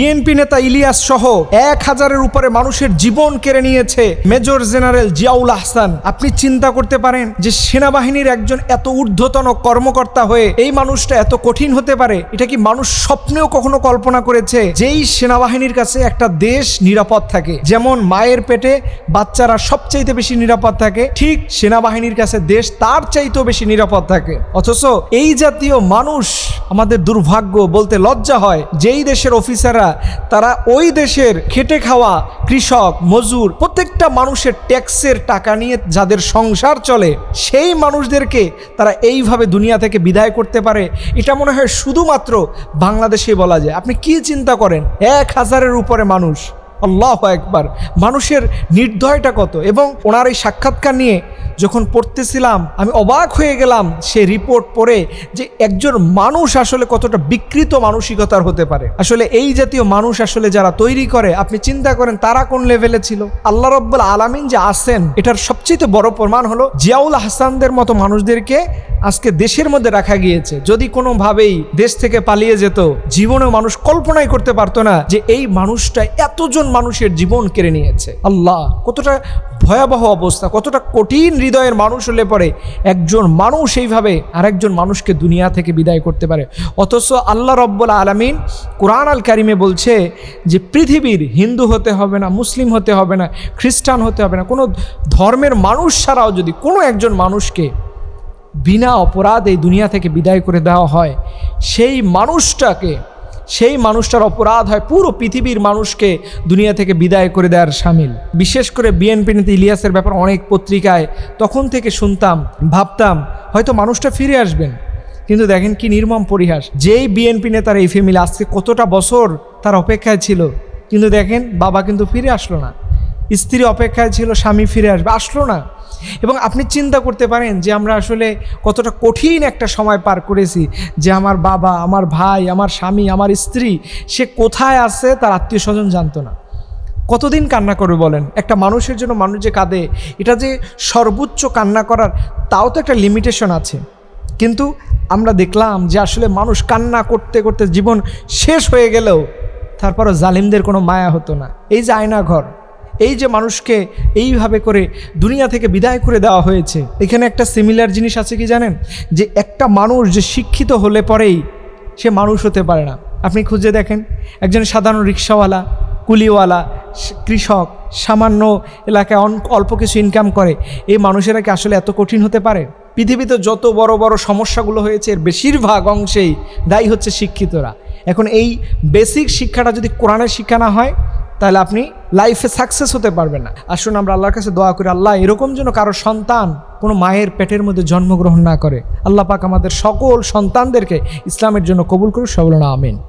BNP নেতা ইলিয়াস সহ এক হাজারের উপরে মানুষের জীবন কেড়ে নিয়েছে মেজর জেনারেল জিয়াউল আহসান। আপনি চিন্তা করতে পারেন যে সেনাবাহিনীর একজন এত ঊর্ধ্বতন কর্মকর্তা হয়ে এই মানুষটা এত কঠিন হতে পারে। এটা কি মানুষ স্বপ্নেও কখনো কল্পনা করেছে যেই সেনাবাহিনীর কাছে একটা দেশ নিরাপদ থাকে? যেমন মায়ের পেটে বাচ্চারা সবচাইতে বেশি নিরাপদ থাকে, ঠিক সেনাবাহিনীর কাছে দেশ তার চাইতেও বেশি নিরাপদ থাকে। অথচ এই জাতীয় মানুষ আমাদের দুর্ভাগ্য বলতে লজ্জা হয়। যেই দেশের অফিসাররা তারা ওই দেশের খেটে খাওয়া কৃষক, মজুর, প্রত্যেকটা মানুষের ট্যাক্সের টাকা নিয়ে যাদের সংসার চলে, সেই মানুষদেরকে তারা এইভাবে দুনিয়া থেকে বিদায় করতে পারে। এটা মনে হয় শুধুমাত্র বাংলাদেশে বলা যায়। আপনি কি চিন্তা করেন? এক হাজারের উপরে মানুষ। আল্লাহ একবার মানুষের নির্দয়টা কত? এবং ওনার এই সাক্ষাৎকার নিয়ে যখন পড়তেছিলাম, আমি অবাক হয়ে গেলাম সে রিপোর্ট পড়ে যে একজন মানুষ আসলে কতটা বিকৃত মানসিকতার হতে পারে। আসলে এই জাতীয় মানুষ আসলে যারা তৈরি করে, আপনি চিন্তা করেন তারা কোন লেভেলে ছিল? আল্লাহ রব্বুল আলামিন যে আসেন এটার সবচেয়ে বড় প্রমাণ হলো জিয়াউল হাসানদের মতো মানুষদেরকে আজকে দেশের মধ্যে রাখা গিয়েছে। যদি কোনোভাবেই দেশ থেকে পালিয়ে যেত, জীবনেও মানুষ কল্পনাই করতে পারতো না যে এই মানুষটা এতজন মানুষের জীবন কেড়ে নিয়েছে। আল্লাহ, কতটা ভয়াবহ অবস্থা, কতটা কঠিন হৃদয়ের মানুষ হলে পরে একজন মানুষ এইভাবে আরেকজন মানুষকে দুনিয়া থেকে বিদায় করতে পারে। অথচ আল্লাহ রব্বুল আলমিন কোরআন আল কারিমে বলছে যে, পৃথিবীর হিন্দু হতে হবে না, মুসলিম হতে হবে না, খ্রিস্টান হতে হবে না, কোনো ধর্মের মানুষ ছাড়াও যদি কোনো একজন মানুষকে বিনা অপরাধ এই দুনিয়া থেকে বিদায় করে দেওয়া হয়, সেই মানুষটাকে সেই মানুষটার অপরাধ হয় পুরো পৃথিবীর মানুষকে দুনিয়া থেকে বিদায় করে দেওয়ার সামিল। বিশেষ করে বিএনপি নেতা ইলিয়াসের ব্যাপার অনেক পত্রিকায় তখন থেকে শুনতাম, ভাবতাম, হয়তো মানুষটা ফিরে আসবেন। কিন্তু দেখেন কি নির্মম পরিহাস। যেই বিএনপি নেতার এই ফ্যামিলি আজকে কতটা বছর তার অপেক্ষায় ছিল। কিন্তু দেখেন বাবা কিন্তু ফিরে আসলো না। স্ত্রী অপেক্ষায় ছিল, স্বামী ফিরে আসবে। আসলো না। এবং আপনি চিন্তা করতে পারেন যে আমরা আসলে কতটা কঠিন একটা সময় পার করেছি যে আমার বাবা, আমার ভাই, আমার স্বামী, আমার স্ত্রী, সে কোথায় আছে তার আত্মীয় স্বজন জানতো না। কতদিন কান্না করবে বলেন? একটা মানুষের জন্য মানুষ যে কাঁদে, এটা যে সর্বোচ্চ কান্না করার, তাও তো একটা লিমিটেশন আছে। কিন্তু আমরা দেখলাম যে আসলে মানুষ কান্না করতে করতে জীবন শেষ হয়ে গেলেও তারপরও জালিমদের কোনো মায়া হতো না। এই যে আয়না ঘর এই যে মানুষকে এইভাবে করে দুনিয়া থেকে বিদায় করে দেওয়া হয়েছে, এখানে একটা সিমিলার জিনিস আছে কি জানেন? যে একটা মানুষ যে শিক্ষিত হলে পরেই সে মানুষ হতে পারে না। আপনি খুঁজে দেখেন, একজন সাধারণ রিক্সাওয়ালা, কুলিওয়ালা কৃষক, সামান্য এলাকায় অল্প কিছু ইনকাম করে, এই মানুষেরা কি আসলে এত কঠিন হতে পারে? পৃথিবীতে যত বড় বড় সমস্যাগুলো হয়েছে, এর বেশিরভাগ অংশেই দায়ী হচ্ছে শিক্ষিতরা। এখন এই বেসিক শিক্ষাটা যদি কোরআনের শিক্ষা না হয়, তাহলে আপনি লাইফে সাকসেস হতে পারবে না। আসুন আমরা আল্লাহর কাছে দোয়া করি, আল্লাহ, এরকম যেন কারও সন্তান কোনো মায়ের পেটের মধ্যে জন্মগ্রহণ না করে। আল্লাহ পাক আমাদের সকল সন্তানদেরকে ইসলামের জন্য কবুল করুক সবল না আমিন।